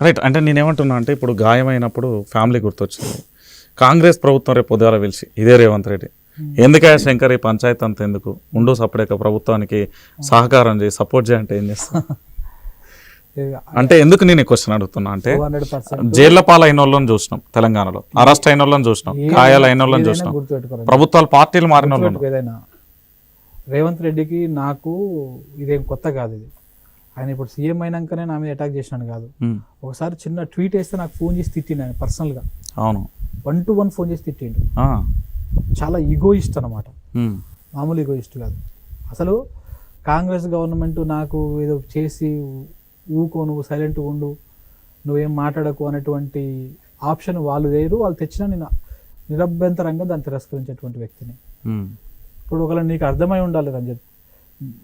Right అంటే నేనేమంటున్నా అంటే ఇప్పుడు గాయమైనప్పుడు ఫ్యామిలీ గుర్తొచ్చింది. కాంగ్రెస్ ప్రభుత్వం రేపు ఉదయాల పిలిచి ఇదే రేవంత్ రెడ్డి. ఎందుకయ్యా శంకర్ ఈ పంచాయతీ అంత ఎందుకు? ఉండు సపరేక ప్రభుత్వానికి సహకారం చేయి సపోర్ట్ చేయంటే ఏం చేస్తా అంటే ఎందుకు నేను క్వశ్చన్ అడుగుతున్నా అంటే జైళ్ళ పాలైన వాళ్ళని చూసినాం తెలంగాణలో అరెస్ట్ అయిన వాళ్ళని చూసినాం గాయాలు అయిన వాళ్ళని చూసినాం ప్రభుత్వాలు పార్టీలు మారిన ఏదైనా. రేవంత్ రెడ్డికి నాకు ఇదేం కొత్త కాదు ఇది. ఆయన ఇప్పుడు సీఎం అయినాకనే నా మీద అటాక్ చేసినాడు కాదు. ఒకసారి చిన్న ట్వీట్ వేస్తే నాకు ఫోన్ చేసి తిట్టిండు ఆయన పర్సనల్గా అవును. వన్ టు వన్ ఫోన్ చేసి తిట్టిండు. చాలా ఈగోయిస్ట్ అనమాట మామూలు ఈగోయిస్ట్ కాదు. అసలు కాంగ్రెస్ గవర్నమెంట్ నాకు ఏదో చేసి ఊకో నువ్వు సైలెంట్ ఉండు నువ్వేం మాట్లాడకు అనేటువంటి ఆప్షన్ వాళ్ళు లేరు. వాళ్ళు తెచ్చినా నేను నిరభ్యంతరంగా దాన్ని తిరస్కరించేటువంటి వ్యక్తిని. ఇప్పుడు ఒకవేళ నీకు అర్థమై ఉండాలి రంజిత్.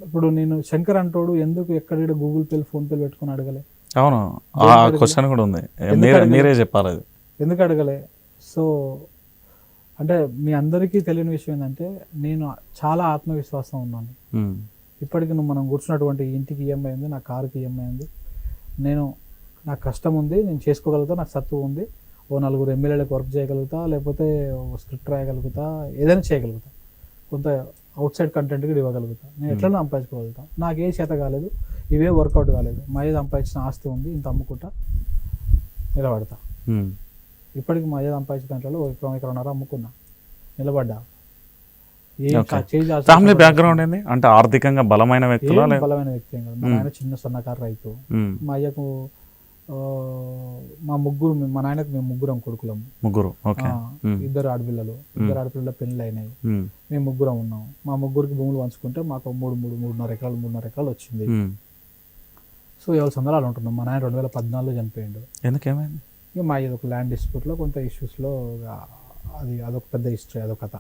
ఇప్పుడు నేను శంకర్ అంటోడు ఎందుకు ఎక్కడ గూగుల్ పేలు ఫోన్ పేలు పెట్టుకుని అడగలే? అవును. ఆ క్వశ్చన్ కూడా ఉంది. మీరే చెప్పాలి అది. ఎందుకు అడగలే? సో అంటే మీ అందరికీ తెలియని విషయం ఏంటంటే నేను చాలా ఆత్మవిశ్వాసం ఉన్నాను. ఇప్పటికి నువ్వు మనం కూర్చున్నటువంటి ఇంటికి ఈఎంఐ ఉంది నా కారుకి ఈఎంఐ ఉంది. నేను నాకు కష్టం ఉంది నేను చేసుకోగలుగుతా నాకు సత్తువ ఉంది. ఓ నలుగురు ఎమ్మెల్యేలకు వర్క్ చేయగలుగుతా లేకపోతే స్క్రిప్ట్ రాయగలుగుతా ఏదైనా చేయగలుగుతా. కొంత అవుట్ సైడ్ కంటెంట్ కూడా ఇవ్వగలుగుతా. నేను ఎట్లా సంపాదించుకోగలుగుతా. నాకు ఏ చేత కాలేదు ఇవే వర్కౌట్ కాలేదు. మా ఏది సంపాదించిన ఆస్తి ఉంది ఇంత అమ్ముకుంటా నిలబడతా. ఉమ్, ఇప్పటికి మా ఏది సంపాదించిన దాంట్లో ఒక ఎకరం ఎకరన్నర అమ్ముకున్నా. నిలబడ్డా. ఫ్యామిలీ బ్యాక్గ్రౌండ్ ఏంది? అంటే ఆర్థికంగా బలమైన వ్యక్తులు బలమైన వ్యక్తి మా నాయన చిన్న సన్నకారు రైతు. మా అయ్యకు మా ముగ్గురు మేము- మా నాయనకు మేము ముగ్గురం కొడుకులము ముగ్గురు ఓకే. ఆ, ఇద్దరు ఆడపిల్లలు. ఇద్దరు ఆడపిల్లల పెళ్ళి అయినాయి మేము ముగ్గురం ఉన్నాం. మా ముగ్గురికి భూములు పంచుకుంటే మాకు మూడు మూడు మూడున్నర ఎకరాలు మూడున్నర ఎకరాలు వచ్చింది. సో ఎవరి సందరాలు ఉంటున్నాం. మా నాయన రెండు వేల పద్నాలుగులో చనిపోయిండు. ఎందుకేమైంది? ఇక మా ఇది ఒక ల్యాండ్ డిస్ప్యూట్లో కొంత ఇష్యూస్లో అది అదొక పెద్ద హిస్టరీ అదొక కథ.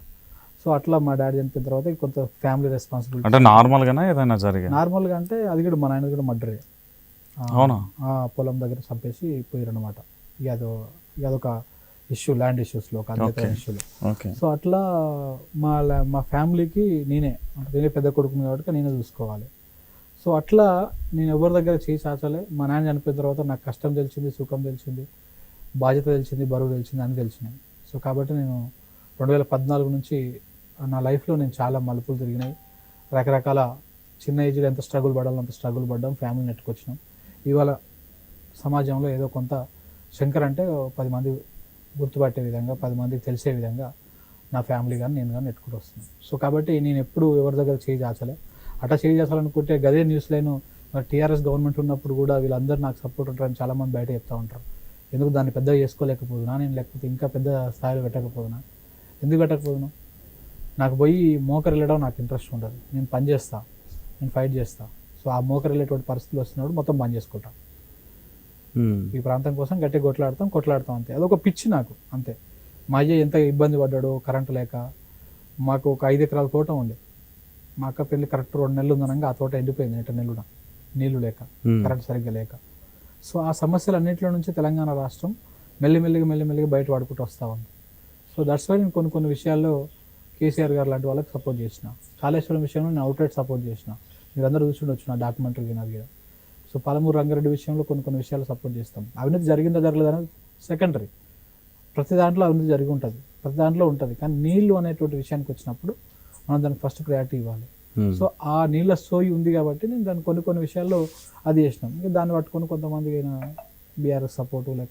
సో అట్లా మా డాడీ చనిపోయిన తర్వాత కొంత ఫ్యామిలీ రెస్పాన్సిబిలిటీ. అంటే నార్మల్ గానే ఏదైనా జరిగా నార్మల్గా అంటే అది కూడా మా నాయన కూడా మర్డరే. అవునా? ఆ పొలం దగ్గర చంపేసి పోయారు అనమాట ఇక అదో ఇక అదొక ఇష్యూ ల్యాండ్ ఇష్యూస్లో ఒక ఇష్యూలో సో అట్లా మా మా ఫ్యామిలీకి నేనే అంటే నేనే పెద్ద కొడుకుని కాబట్టి నేనే చూసుకోవాలి. సో అట్లా నేను ఎవరి దగ్గర చేయి చాచలే. మా నాన్న చనిపోయిన తర్వాత నాకు కష్టం తెలిసింది సుఖం తెలిసింది బాధ్యత తెలిసింది బరువు తెలిసింది అని తెలిసినాయి. సో కాబట్టి నేను రెండు వేల పద్నాలుగు నుంచి నా లైఫ్లో నేను చాలా మలుపులు తిరిగినాయి. రకరకాల చిన్న ఏజ్లో ఎంత స్ట్రగుల్ పడాలో అంత స్ట్రగుల్ పడ్డాం ఫ్యామిలీ నెట్టుకొచ్చినాం ఇవాళ సమాజంలో ఏదో కొంత శంకర్ అంటే పది మంది గుర్తుపట్టే విధంగా పది మందికి తెలిసే విధంగా నా ఫ్యామిలీ కానీ నేను కానీ నెట్టుకుంటూ వస్తుంది సో కాబట్టి నేను ఎప్పుడు ఎవరి దగ్గర చేయి చాచలే. అట్లా చేయి చేసాలనుకుంటే గదే న్యూస్ లైన్ టీఆర్ఎస్ గవర్నమెంట్ ఉన్నప్పుడు కూడా వీళ్ళందరూ నాకు సపోర్ట్ ఉంటారని చాలామంది బయట చెప్తా ఉంటారు. ఎందుకు దాన్ని పెద్దగా చేసుకోలేకపోతున్నా నేను లేకపోతే ఇంకా పెద్ద స్థాయిలో పెట్టకపోతున్నా? ఎందుకు పెట్టకపోతున్నా? నాకు పోయి మోకరు వెళ్ళడం నాకు ఇంట్రెస్ట్ ఉండదు. నేను పని చేస్తాను నేను ఫైట్ చేస్తా. సో ఆ మోకరు వెళ్ళేటువంటి పరిస్థితులు వస్తున్నప్పుడు మొత్తం బంద్ చేసుకుంటా. ఈ ప్రాంతం కోసం గట్టి కొట్లాడతాం కొట్లాడతాం అంతే. అదొక పిచ్చి నాకు అంతే. మా అయ్య ఎంత ఇబ్బంది పడ్డాడో కరెంటు లేక మాకు ఒక ఐదు ఎకరాల తోట ఉండే. మా అక్క పెళ్ళి కరెక్ట్ రెండు నెలలు ఉందనగా ఆ తోట ఎండిపోయింది ఎట నెలలున నీళ్ళు లేక కరెంట్ సరిగ్గా లేక. సో ఆ సమస్యలన్నింటిలో నుంచి తెలంగాణ రాష్ట్రం మెల్లిమెల్లిగా మెల్లిమెల్లిగా బయట పడుకుంటూ వస్తూ ఉంది. సో దట్స్ వై నేను కొన్ని కొన్ని విషయాల్లో కేసీఆర్ గారు లాంటి వాళ్ళకి సపోర్ట్ చేసిన. కాళేశ్వరం విషయంలో నేను అవుట్లెట్ సపోర్ట్ చేసిన. మీరందరూ చూసిండొచ్చు నా డాక్యుమెంటరీ వినది కదా సో పాలమూరు రంగారెడ్డి విషయంలో కొన్ని కొన్ని విషయాలు సపోర్ట్ చేస్తాం. అవినీతి జరిగిందా జరగలేదా అనేది సెకండరీ. ప్రతి దాంట్లో అవినీతి జరిగి ఉంటుంది. ప్రతి దాంట్లో ఉంటుంది. కానీ నీళ్ళు అనేటువంటి విషయానికి వచ్చినప్పుడు మనం దానికి ఫస్ట్ ప్రయారిటీ ఇవ్వాలి. ఉమ్. సో ఆ నీళ్ళ సోయి ఉంది కాబట్టి నేను దాన్ని కొన్ని కొన్ని విషయాల్లో అది చేసినాం. ఇంకా దాన్ని పట్టుకొని కొంతమంది బీఆర్ఎస్ సపోర్టు లేకపోతే